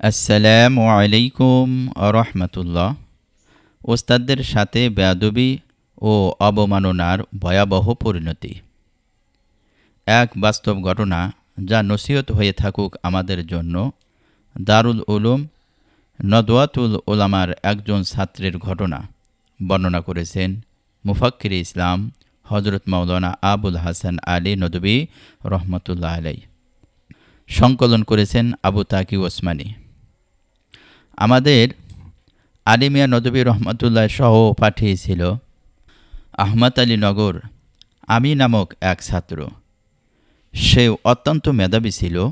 আসসালামু আলাইকুম রহমতুল্লাহ ওস্তাদদের সাথে বেয়াদবি ও অবমাননার ভয়াবহ পরিণতি। এক বাস্তব ঘটনা যা নসিহত হয়ে থাকুক আমাদের জন্য, দারুল উলুম, নদওয়াতুল ওলামার একজন ছাত্রের ঘটনা বর্ণনা করেছেন মুফাক্কির ইসলাম হজরত মাওলানা আবুল হাসান আলী নদবী রহমতুল্লাহ আলাই সংকলন করেছেন আবু তাকি ওসমানী। আমাদের আলিমিয়া নদবী রহমতুল্লাহ সহ পাঠিয়েছিল আহমদ আলী নগর আমি নামক এক ছাত্র। সে অত্যন্ত মেধাবী ছিল।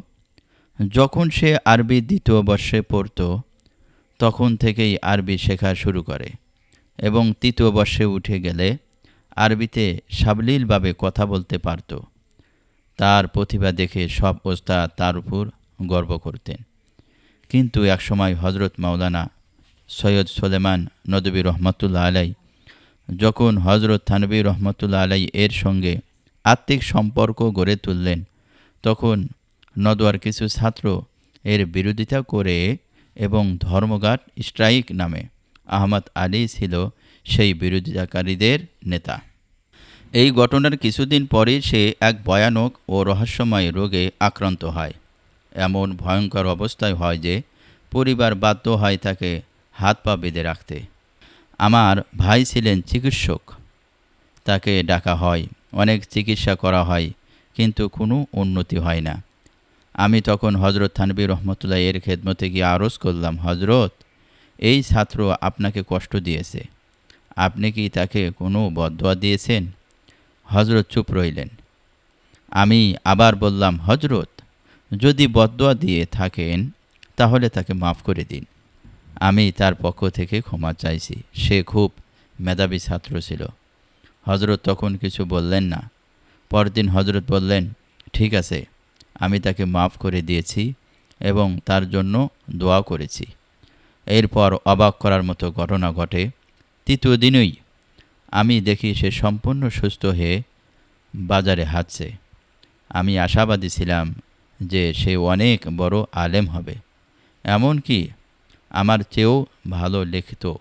যখন সে আরবি দ্বিতীয় বর্ষে পড়ত, তখন থেকেই আরবি শেখা শুরু করে এবং তৃতীয় বর্ষে উঠে গেলে আরবিতে সাবলীলভাবে কথা বলতে পারত। তার প্রতিভা দেখে সব ওস্তাদ তার উপর গর্ব করতেন। কিন্তু একসময় হজরত মাওলানা সৈয়দ সোলেমান নদবী রহমতুল্লা আলাই যখন হজরত থানবী রহমতুল্লা আলাই এর সঙ্গে আত্মিক সম্পর্ক গড়ে তুললেন, তখন নদওয়ার কিছু ছাত্র এর বিরোধিতা করে এবং ধর্মঘাট স্ট্রাইক নামে আহমদ আলী ছিল সেই বিরোধিতাকারীদের নেতা। এই ঘটনার কিছুদিন পরেই সে এক ভয়ানক ও রহস্যময় রোগে আক্রান্ত হয়। এমন ভয়ঙ্কর অবস্থায় হয় যে পরিবার বাধ্য হয় তাকে হাত পা বেঁধে রাখতে। আমার ভাই ছিলেন চিকিৎসক। তাকে ডাকা হয়, অনেক চিকিৎসা করা হয়, কিন্তু কোনো উন্নতি হয় না। আমি তখন হজরত থানবী রহমতুল্লাহ এর খেদমতে গিয়ে আরজ করলাম হজরত এই ছাত্র আপনাকে কষ্ট দিয়েছে। আপনি কি তাকে কোনো বদোয়া দিয়েছেন? হজরত চুপ রইলেন। আমি আবার বললাম হজরত যদি বদোয়া দিয়ে থাকেন তাহলে তাকে মাফ করে দিন। আমি তার পক্ষ থেকে ক্ষমা চাইছি। সে খুব মেধাবী ছাত্র ছিল। হজরত তখন কিছু বললেন না। পরদিন হজরত বললেন, ঠিক আছে, আমি তাকে মাফ করে দিয়েছি এবং তার জন্য দোয়া করেছি। এরপর অবাক করার মতো ঘটনা ঘটে। তৃতীয় দিনই আমি দেখি সে সম্পূর্ণ সুস্থ হয়ে বাজারে হাঁটছে। আমি আশাবাদী ছিলাম যে সে অনেক বড় আলেম হবে। এমনকি আমার চেয়েও ভালো লিখিত।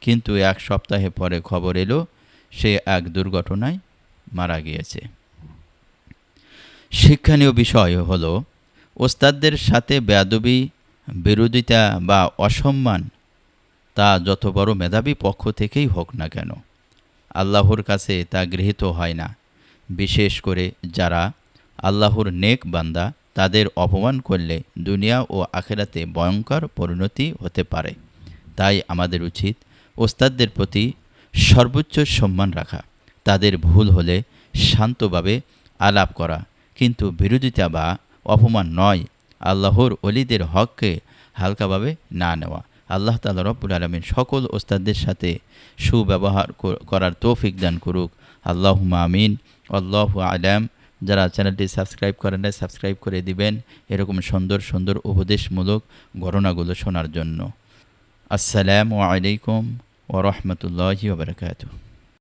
কিন্তু এক সপ্তাহে পরে খবর এলো, সে এক দুর্ঘটনায় মারা গিয়েছে। শিক্ষণীয় বিষয় হলো, ওস্তাদদের সাথে বেয়াদবি, বিরোধিতা বা অসম্মান, তা যত বড় মেধাবী পক্ষ থেকেই হোক না কেন, আল্লাহর কাছে তা গৃহীত হয় না। বিশেষ করে যারা আল্লাহর নেক বান্দা তাদের অপমান করলে দুনিয়া ও আখেরাতে ভয়ঙ্কর পরিণতি হতে পারে। তাই আমাদের উচিত ওস্তাদদের প্রতি সর্বোচ্চ সম্মান রাখা। তাদের ভুল হলে শান্তভাবে আলাপ করা। কিন্তু বিরোধিতা বা অপমান নয়। আল্লাহর অলিদের হককে হালকাভাবে না নেওয়া। আল্লাহ তালা রব্বুল আলমিন সকল ওস্তাদদের সাথে সুব্যবহার করার তৌফিক দান করুক। আল্লাহ আমিন। আল্লাহ আলাম। যারা চ্যানেলটি সাবস্ক্রাইব করেন নাই, সাবস্ক্রাইব করে দিবেন এরকম সুন্দর সুন্দর উপদেশমূলক ঘটনাগুলো শোনার জন্য। আসসালামু আলাইকুম ওরহমতুল্লাহি ওবরাকাতু